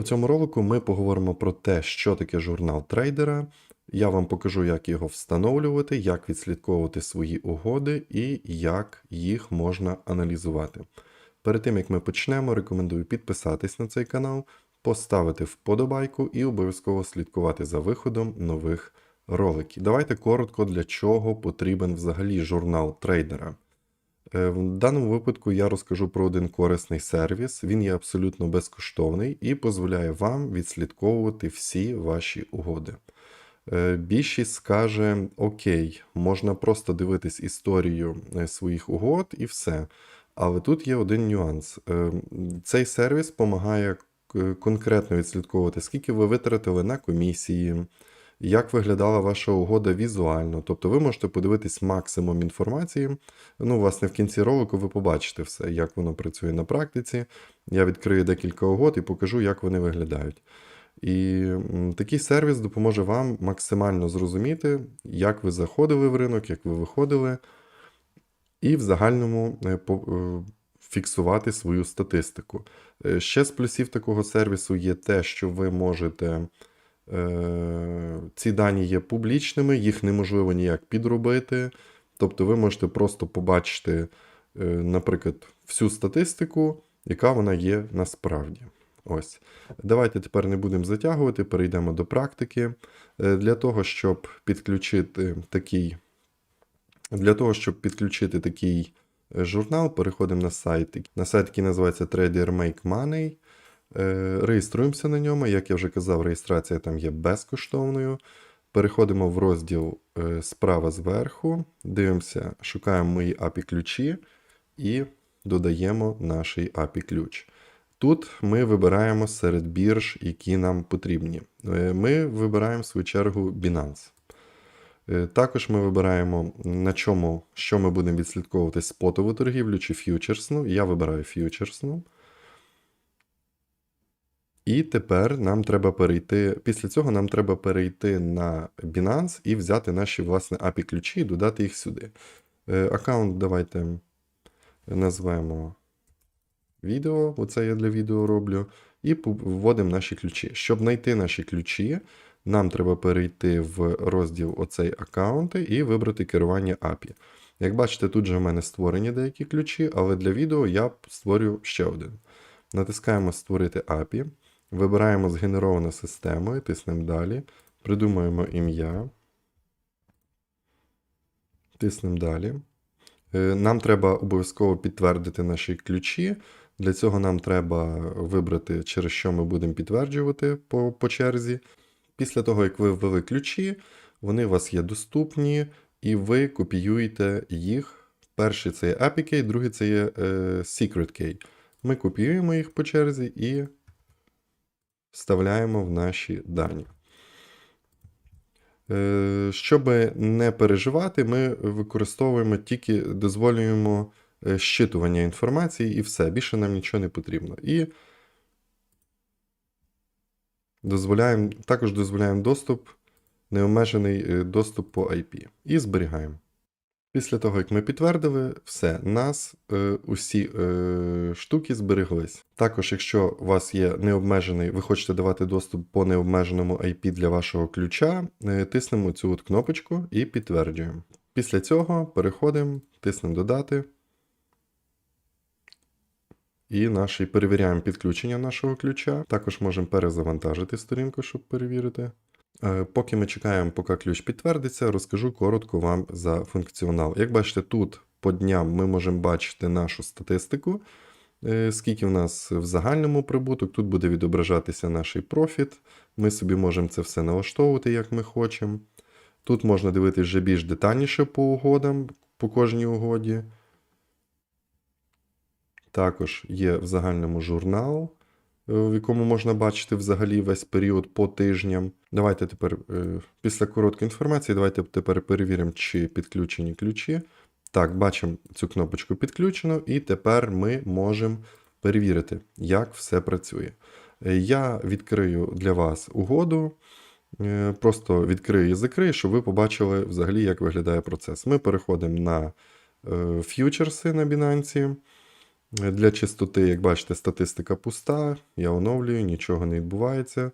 У цьому ролику ми поговоримо про те, що таке журнал трейдера. Я вам покажу, як його встановлювати, як відслідковувати свої угоди і як їх можна аналізувати. Перед тим як ми почнемо, рекомендую підписатись на цей канал, поставити вподобайку і обов'язково слідкувати за виходом нових роликів. Давайте коротко для чого потрібен взагалі журнал трейдера. Е, В даному випадку я розкажу про один корисний сервіс. Він є абсолютно безкоштовний і дозволяє вам відслідковувати всі ваші угоди. Е, Більшість скаже: Окей, можна просто дивитись історію е, своїх угод і все. Але тут є один нюанс. Цей сервіс допомагає конкретно відслідковувати, скільки ви витратили на комісії, як виглядала ваша угода візуально. Тобто ви можете подивитись максимум інформації. Ну, власне, в кінці ролику ви побачите все, як воно працює на практиці. Я відкрию декілька угод і покажу, як вони виглядають. І такий сервіс допоможе вам максимально зрозуміти, як ви заходили в ринок, як ви виходили, і в загальному е, е, фіксувати свою статистику. Е, Ще з плюсів такого сервісу є те, що ви можете. Ці дані є публічними, їх неможливо ніяк підробити. Тобто ви можете просто побачити, е, наприклад, всю статистику, яка вона є насправді. Ось. Давайте тепер не будемо затягувати, перейдемо до практики. Е, Для того, щоб підключити такий, для того, щоб підключити такий е, журнал, переходимо на сайт, на сайт, який називається Trader Make Money. Е, Реєструємося на ньому. Як я вже казав, реєстрація там є безкоштовною. Переходимо в розділ е, справа зверху, дивимося, шукаємо мої API ключі і додаємо наш API ключ. Тут ми вибираємо серед бірж, які нам потрібні. Е, Ми вибираємо в свою чергу Binance. Також ми вибираємо, на чому, що ми будемо відслідковувати спотову торгівлю чи ф'ючерсну. Я вибираю ф'ючерсну. І тепер нам треба перейти. Після цього нам треба перейти на Binance і взяти наші власне API ключі і додати їх сюди. Е, Аккаунт давайте назвемо відео. Оце я для відео роблю. І вводимо наші ключі. Щоб знайти наші ключі, нам треба перейти в розділ оцей аккаунти і вибрати керування API. Як бачите, тут же в мене створені деякі ключі, але для відео я створю ще один. Натискаємо Створити API, вибираємо згенерована системою, тиснемо далі, придумаємо ім'я, тиснемо далі. Е, Нам треба обов'язково підтвердити наші ключі. Для цього нам треба вибрати, через що ми будемо підтверджувати по, по черзі. Після того, як ви ввели ключі, вони у вас є доступні, і ви копіюєте їх. Перший це є API key, другий це є е, Secret key. Ми копіюємо їх по черзі і вставляємо в наші дані. Е, Щоб не переживати, ми використовуємо тільки дозволюємо е, щитування інформації і все. Більше нам нічого не потрібно. І дозволяємо, також дозволяємо доступ, необмежений е, доступ по IP. І зберігаємо. Після того, як ми підтвердили, все, нас е, усі е, штуки збереглись. Також, якщо у вас є необмежений, ви хочете давати доступ по необмеженому IP для вашого ключа, е, тиснемо цю от кнопочку і підтверджуємо. Після цього переходимо, тиснемо додати. І наш, і перевіряємо підключення нашого ключа. Також можемо перезавантажити сторінку, щоб перевірити. Е, Поки ми чекаємо, поки ключ підтвердиться, розкажу коротко вам за функціонал. Як бачите, тут по дням ми можемо бачити нашу статистику, е, скільки в нас в загальному прибуток. Тут буде відображатися наш профіт. Ми собі можемо це все налаштовувати, як ми хочемо. Тут можна дивитися вже більш детальніше по угодам, по кожній угоді. Також є в загальному журнал, в якому можна бачити взагалі весь період по тижням. Давайте тепер, е, після короткої інформації, давайте тепер перевіримо, чи підключені ключі. Так, бачимо цю кнопочку підключено, і тепер ми можемо перевірити, як все працює. Е, Я відкрию для вас угоду. Е, Просто відкрию і закрию, щоб ви побачили взагалі, як виглядає процес. Ми переходимо на е, ф'ючерси на Binance. Для чистоти, як бачите, статистика пуста. Я оновлюю, нічого не відбувається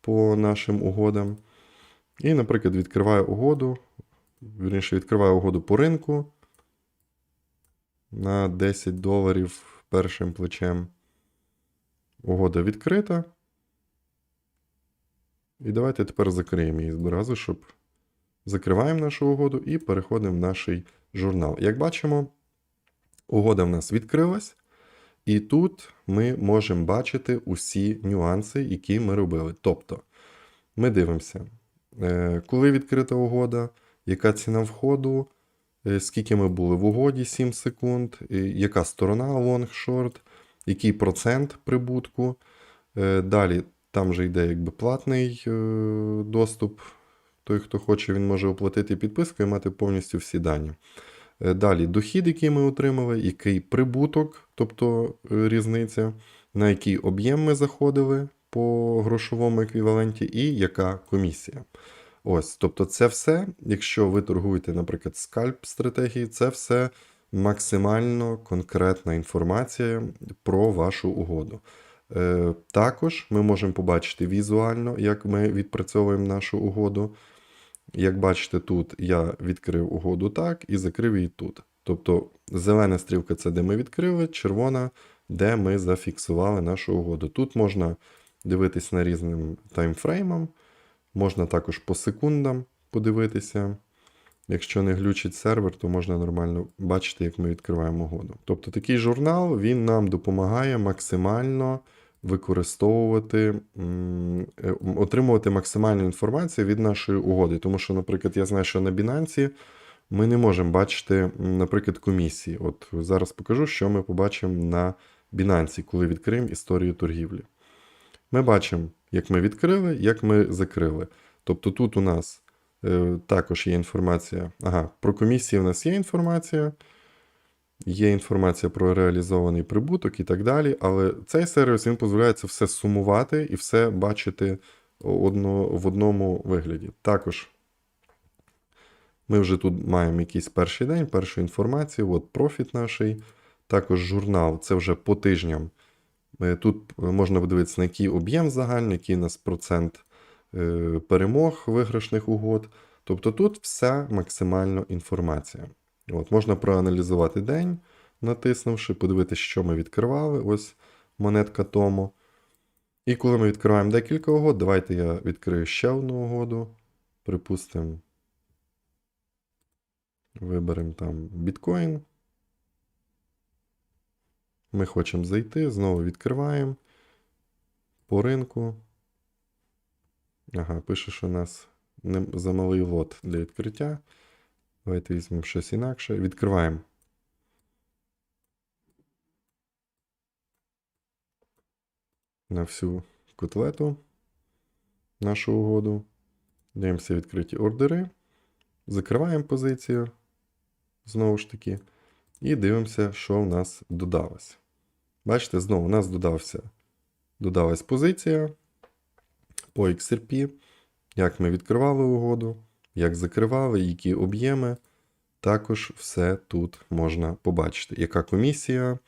по нашим угодам. І, наприклад, відкриваю угоду. Вірніше, відкриваю угоду по ринку на 10 доларів першим плечем. Угода відкрита. І давайте тепер закриємо її одразу, щоб закриваємо нашу угоду і переходимо в наш журнал. Як бачимо, угода в нас відкрилась, і тут ми можемо бачити усі нюанси, які ми робили. Тобто, ми дивимося, е, коли відкрита угода, яка ціна входу, е, скільки ми були в угоді 7 секунд, яка сторона short, який процент прибутку. Е, Далі там же йде якби платний доступ. Той, хто хоче, він може оплатити підписку і мати повністю всі дані. Е, Далі дохід, який ми отримали, який прибуток, тобто е, різниця, на який об'єм ми заходили по грошовому еквіваленті, і яка комісія. Ось, тобто, це все, якщо ви торгуєте, наприклад, скальп стратегії, це все максимально конкретна інформація про вашу угоду. Е, Також ми можемо побачити візуально, як ми відпрацьовуємо нашу угоду. Як бачите, тут я відкрив угоду так і закрив її тут. Тобто зелена стрілка це де ми відкрили, червона, де ми зафіксували нашу угоду. Тут можна дивитись на різним таймфреймам, можна також по секундам подивитися. Якщо не глючить сервер, то можна нормально бачити, як ми відкриваємо угоду. Тобто такий журнал він нам допомагає максимально використовувати, е, отримувати максимальну інформацію від нашої угоди. Тому що, наприклад, я знаю, що на Binance ми не можемо бачити, наприклад, комісії. От зараз покажу, що ми побачимо на Binance, коли відкриємо історію торгівлі. Ми бачимо, як ми відкрили, як ми закрили. Тобто тут у нас е, також є інформація. Ага, про комісії у нас є інформація. Є інформація про реалізований прибуток і так далі, але цей сервіс він дозволяє це все сумувати і все бачити одно, в одному вигляді. Також ми вже тут маємо якийсь перший день, першу інформацію, от профіт наш, також журнал, це вже по тижням. Е, Тут можна подивитися, на який об'єм загальний, який у нас процент е, перемог виграшних угод. Тобто тут вся максимальна інформація. От, Можна проаналізувати день, натиснувши, подивитися, що ми відкривали. Ось монетка тому. І коли ми відкриваємо декілька угод, давайте я відкрию ще одну угоду. Припустимо, виберемо там біткоін. Ми хочемо зайти, знову відкриваємо по ринку. Ага, пише, що у нас замалий лот для відкриття. Давайте візьмемо щось інакше. Відкриваємо. На всю котлету нашу угоду. Дивимося відкриті ордери. Закриваємо позицію. Знову ж таки. І дивимося, що в нас додалось. Бачите, знову у нас додався, додалась позиція по XRP, як ми відкривали угоду, як закривали, які об'єми. Також все тут можна побачити. Яка комісія?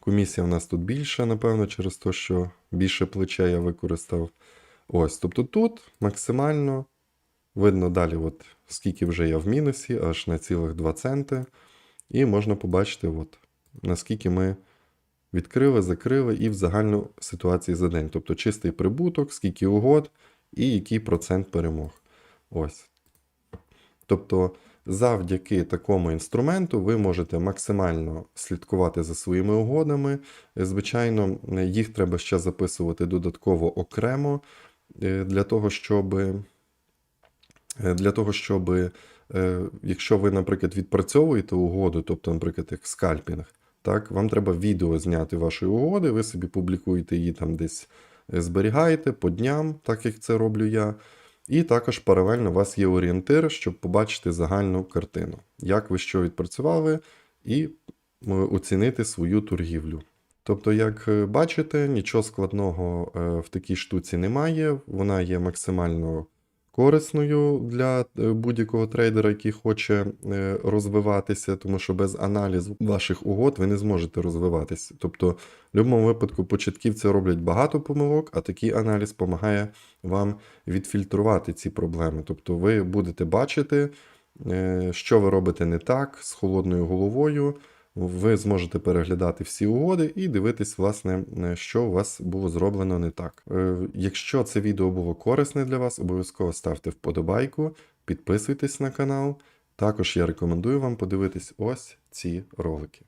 Комісія в нас тут більша, напевно, через те, що більше плече я використав. Ось, тобто тут максимально видно далі, от скільки вже я в мінусі, аж на цілих 2 центи. І можна побачити, от, наскільки ми відкрили, закрили і в загальну ситуації за день. Тобто чистий прибуток, скільки угод і який процент перемог. Ось. Тобто, завдяки такому інструменту ви можете максимально слідкувати за своїми угодами. Звичайно, їх треба ще записувати додатково окремо е, для того, щоб. Для того, щоб, е, якщо ви, наприклад, відпрацьовуєте угоду, тобто, наприклад, як скальпінг, так, вам треба відео зняти вашої угоди, ви собі публікуєте її там десь е, зберігаєте по дням, так як це роблю я. І також паралельно у вас є орієнтир, щоб побачити загальну картину, як ви що відпрацювали, і е, оцінити свою торгівлю. Тобто, як е, бачите, нічого складного е, в такій штуці немає, вона є максимально корисною для е, будь-якого трейдера, який хоче е, розвиватися, тому що без аналізу ваших угод ви не зможете розвиватися. Тобто, в будь-якому випадку початківці роблять багато помилок, а такий аналіз допомагає вам відфільтрувати ці проблеми. Тобто, ви будете бачити, е, що ви робите не так з холодною головою. Ви зможете переглядати всі угоди і дивитись, власне, що у вас було зроблено не так. Е, Якщо це відео було корисне для вас, обов'язково ставте вподобайку, підписуйтесь на канал. Також я рекомендую вам подивитись ось ці ролики.